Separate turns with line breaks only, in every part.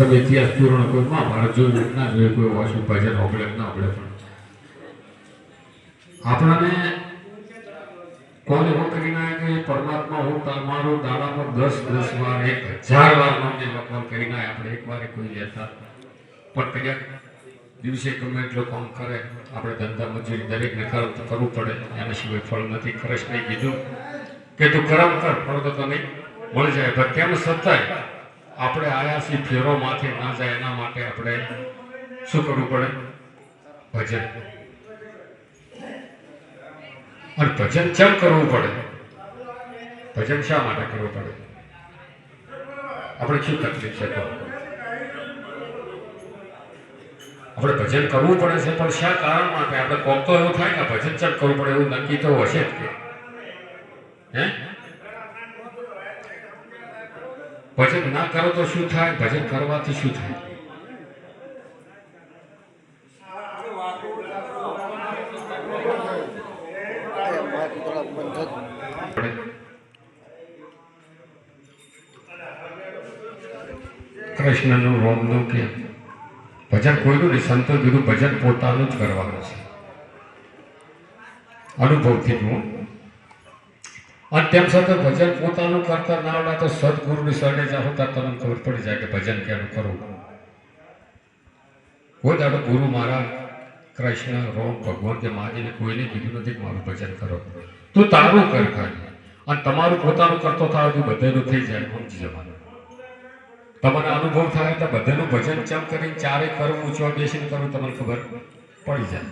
તમે ઇતિહાસ પૂર્ણ કોઈ મહાભારત જોયું ના જોયું કોઈ વાસુ ભજન હોબળે ના હોબળે પણ. આપણાને કોણ એવો કરી નાખે કે પરમાત્મા હું તમારો દાડામાં દસ દસ વાર, એક હજાર વાર નામની વખાણ કરી નાખે આપણે એક વાર કોઈ લેતા પણ કદાચ દિવસે ગમે એટલો કામ કરે, આપણે ધંધા મજૂરી દરેકને કરમ તો કરવું પડે. એના સિવાય ફળ નથી. કૃષ્ણએ કીધું કે તું કરમ કર, ફળ તો તને મળી જાય. પણ તેમ છતાંય આપણે આયાસી ફેરો માથે ના જાય એના માટે આપણે શું કરવું પડે? ભજન. અને ભજન કેમ કરવું પડે? ભજન શા માટે કરવું પડે? આપણે શું તકલીફ છે? આપણે ભજન કરવું પડે છે, પણ શા કારણ માટે? આપણે કોક તો એવું થાય કે ભજન ચમ કરવું પડે? એવું નક્કી તો હશે જ કે. હે? ભજન ના કરો તો શું થાય? ભજન કરવાથી શું થાય? કૃષ્ણનું, રોમનું કે ભજન કોઈનું નહીં, સંતો કીધું ભજન પોતાનું જ કરવાનું છે. અનુભવથી હું અને તેમ છતાં ભજન પોતાનું કરતા ના આવડે તો સદગુરુની શરણે જાઓ ત્યાં તમને ખબર પડી જાય કે ભજન કેનું કરવું. કોઈ દાડો ગુરુ મારા કૃષ્ણ, રોમ, ભગવાન કે માજીને કોઈને કીધું નથી કે મારું ભજન કરો. તું તારું કર ખાલી. અને તમારું પોતાનું કરતો થાય તો બધાનું થઈ જાય, સમજી જવાનું. તમને અનુભવ થાય તો બધાનું ભજન ચમ કરીને ચારે કરવું છો બેસીને કરવું તમને ખબર પડી જાય.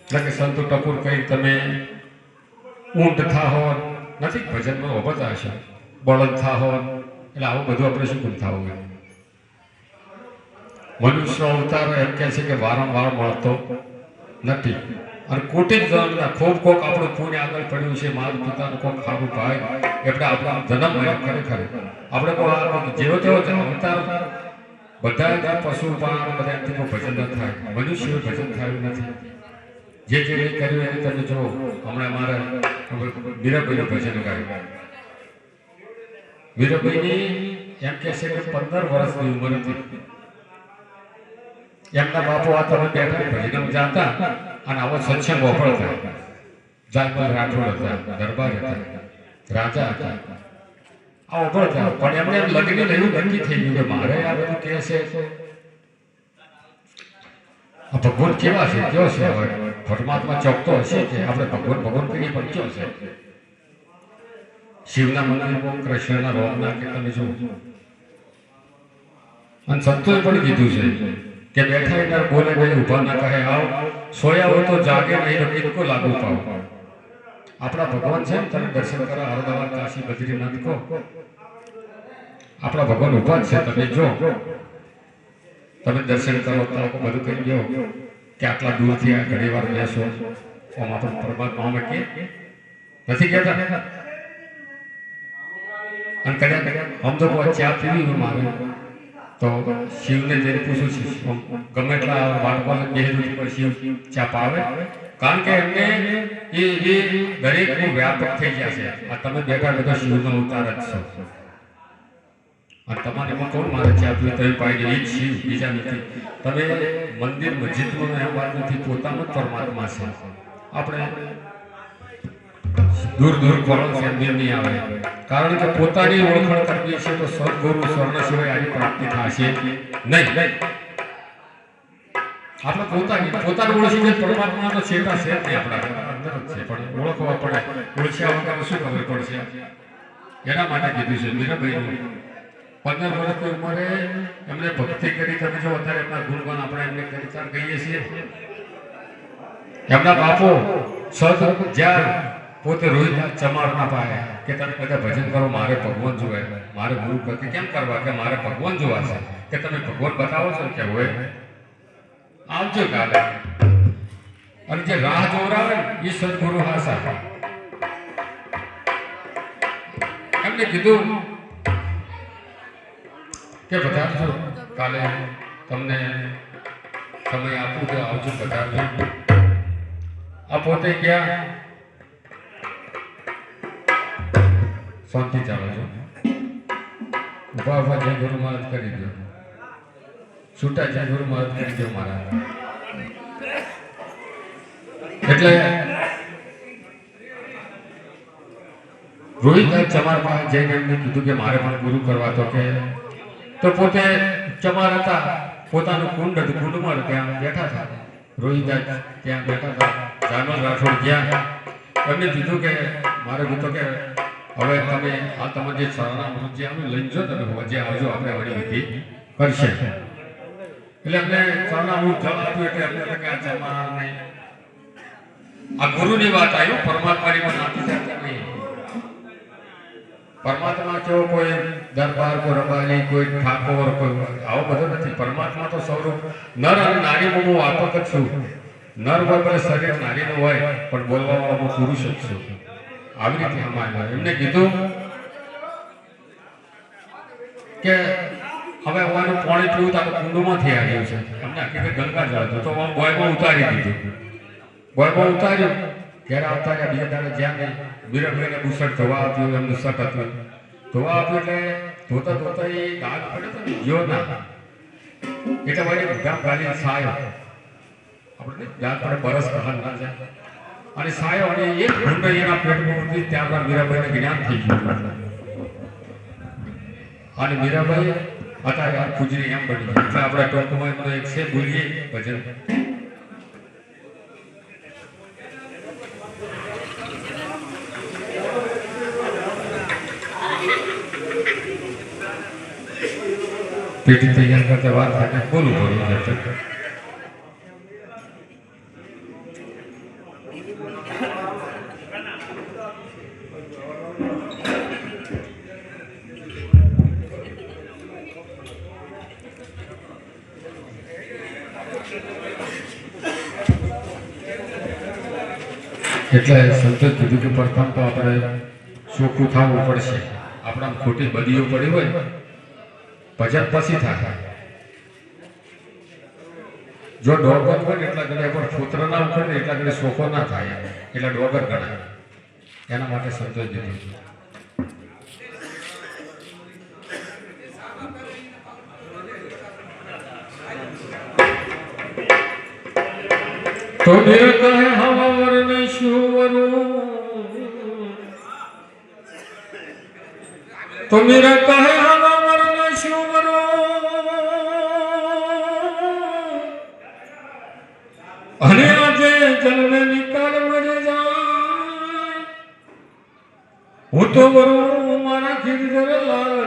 એટલે કે સંતો ટપુર કહી તમે ઊંટ થાહો નથી, ભજનમાં ઓબત હશે. બળદ થાહો, એટલે આવું બધું આપણે શું થવું હોય મનુષ્ય અવતાર એમ કહે છે કે વારંવાર મળતો નથી. અને કોટી જ જન્મ ખૂબ કોક આપણું પુણ્ય આગળ પડ્યું છે મારું પિતાનું કોક ખાવું ભાઈ, એટલે આપણો જન્મ મળ્યો ખરેખર. આપણે કોઈ જેવો તેવો જન્મ અવતાર બધા પશુ, પાન, બધા ભજન ન થાય. મનુષ્ય ભજન થયું નથી. જે જે કંઈ કર્યું એને તમે જો હમણાં મારે મીરાભાઈનું ભજન ગાયું મીરાભાઈની એમ કે છે કે પંદર વર્ષની ઉંમર હતી. એમના બાપુ આ તમે બેઠા ભજન જાતા અને આવો સત્સંગ વફળતા જાતમાં રાઠોડ હતા, દરબાર હતા, રાજા હતા. આ વફળતા પણ એમને એમ લગ્ન એવું નક્કી થઈ ગયું કે મારે આ બધું કે છે? ભગવાન કેવા છે? કયો છે હવે? પરમાત્મા ચોકતો હશે કે આપણે ભગવાન ભગવાન કરીએ પણ કયો છે? શિવના મંદિરમાં કૃષ્ણના રોમના કે તમે જો અને સંતોએ પણ કીધું છે કે બેઠા બેઠા બોલે બોલે ઊભા ના કહે આવ. સોયા હોય તો જાગે નહીં કિनको લાગુ પાવ આપણા ભગવાન છે ને, તમે દર્શન કરો, હરદવાર, કાશી, બદ્રીનાથ કહો. આપણા ભગવાન ઊભા છે, તમે જો તમે દર્શન કરો લોકો બધું કહી દો. કે આટલા દૂરથી આ ઘણી વાર બેસો આમાં તો પરમાત્મા અમે કે, નથી કહેતા? અને કદાચ આમ તો કોઈ ચા પીવી હું મારે, તો શિવને જઈને પૂછું છું ગમે એટલા વાટવાને બેહરું પણ શિવ ચા પાવે. કારણ કે એમને એ એ દરેકનું વ્યાપક થઈ ગયા છે. આ તમે બેઠા બેઠા શિવનો ઉતાર જ છો. અને તમારે એમાં કોણ મારે ચા તમે બીજા નથી. તમે મંદિર મસ્જિદમાં એમ વાત નથી પોતાનો પરમાત્મા છે. આપણે દૂર દૂર કરો છે, એમ નહીં આવે. કારણ કે પોતાની ઓળખાણ કરવી છે તો સદગુરુ સ્વર્ણ સિવાય આની પ્રાપ્તિ થશે નહીં. આપણે પોતાની, પોતાનું ઓળખીને પરમાત્માનો ચેતા છે જ નહીં આપણા અંદર જ છે, પણ ઓળખવા પડે. ઓળખ્યા વગર શું ખબર પડશે? એના માટે કીધું છે મીરાભાઈ પંદર વર્ષની ઉંમરે એમને ભક્તિ કરી, તમે જો અત્યારે એમના ગુણગાન આપણે એમને કરી કહીએ છીએ. એમના બાપો સદ જ્યાં પોતે રોહિત ચમાડના પાયા કે તમે બધા ભજન કરો, મારે ભગવાન જોવે, મારે ગુરુ ભક્તિ કેમ કરવા કે મારે ભગવાન જોવા છે, કે તમે ભગવાન બતાવો છો કે હોય આવજો કાલે. અને જે રાહ જોવરાવે એ સદગુરુ હાસા. એમને કીધું કે પધારજો કાલે તમને સમય આપું તો આવજો પધારજો આ પોતે ગયા શાંતિ ચાલે છે. ઊભા ઊભા જય ગુરુ મહારાજ કરી દો. છૂટા જાય ગુરુ મહારાજ કરી દો મારા. એટલે રોહિત ચમાર પાસે જઈને એમને કીધું કે મારે પણ ગુરુ કરવા તો કે તો પોતે ચમાર હતા, પોતાનું કુંડ હતું, કુંડમાં ત્યાં બેઠા હતા. રોહિત ત્યાં બેઠા હતા. જાનવર રાઠોડ ગયા. એમને કીધું કે, મારે કીધું કે, હવે તમે આ તમે જે શરણામૃત જે અમે લઈ જો તમે વચ્ચે આવજો આપણે વળી વિધિ કરશે. એટલે અમને શરણામૃત જવાબ આપ્યું એટલે અમને કે આ ચમાર નહીં આ ગુરુની વાત આવ્યો પરમાત્માની પણ નાતી જાતી નહીં પરમાત્મા કેવો કોઈ દરબાર, કોઈ રબારી, કોઈ ઠાકોર, કોઈ આવો બધો નથી. પરમાત્મા તો સ્વરૂપ. નર અને નારીમાં હું વાપક જ છું. નર ભલે શરીર નારીનું હોય, પણ બોલવામાં હું પુરુષ જ છું. આવી રીતે અમારે એમને કીધું કે હવે અમારું પાણી પીવું તો કુંડોમાંથી આવ્યું છે. અમને આખી ગંગા જળ તો બોયમાં ઉતારી દીધું. બોયમાં ઉતાર્યું. ત્યારે આવતા બીજા દાડે જ્યાં નહીં. મીરાભાઈને બુસટ ધોવા આપ્યું, એમનું સટ હતું ધોવા આપ્યું એટલે ધોતા ધોતા એ દાગ પડે તો ને, ગયો ના. એટલે મારી ગામ ગાલી સાયો. આપણે દાગ પડે, બરસ બહાર ના જાય. અને સાયો અને એક ભૂંડ એના પેટમાં ઉઠી ત્યારબાદ મીરાભાઈને જ્ઞાન થઈ ગયું. અને મીરાભાઈ અત્યારે આ ખુજરી એમ બની. એટલે આપણે ટોકમાં એમનો એક છે બોલીએ ભજન. પેટી તૈયાર કરતા વાર થાય ખોલું બોલું જતું એટલે સંતો કીધું કે પ્રથમ તો આપણે ચોખ્ખું થવું પડશે. આપણા ખોટી બદીઓ પડી હોય ભજન પછી થાય. જો ડોગર હોય ને એટલા ઘડી પણ ફૂત્ર ના ઉખડે ને એટલા ઘડી સોખો ના થાય એટલે ડોગર ગણાય. એના માટે સંતોષ દીધું તો મેરે કહે હવા વરને શું વરું તો મેરે કહે જન્મે નિકાલ મરે જાય. હું તો વરું મારા ગિરધર લાલ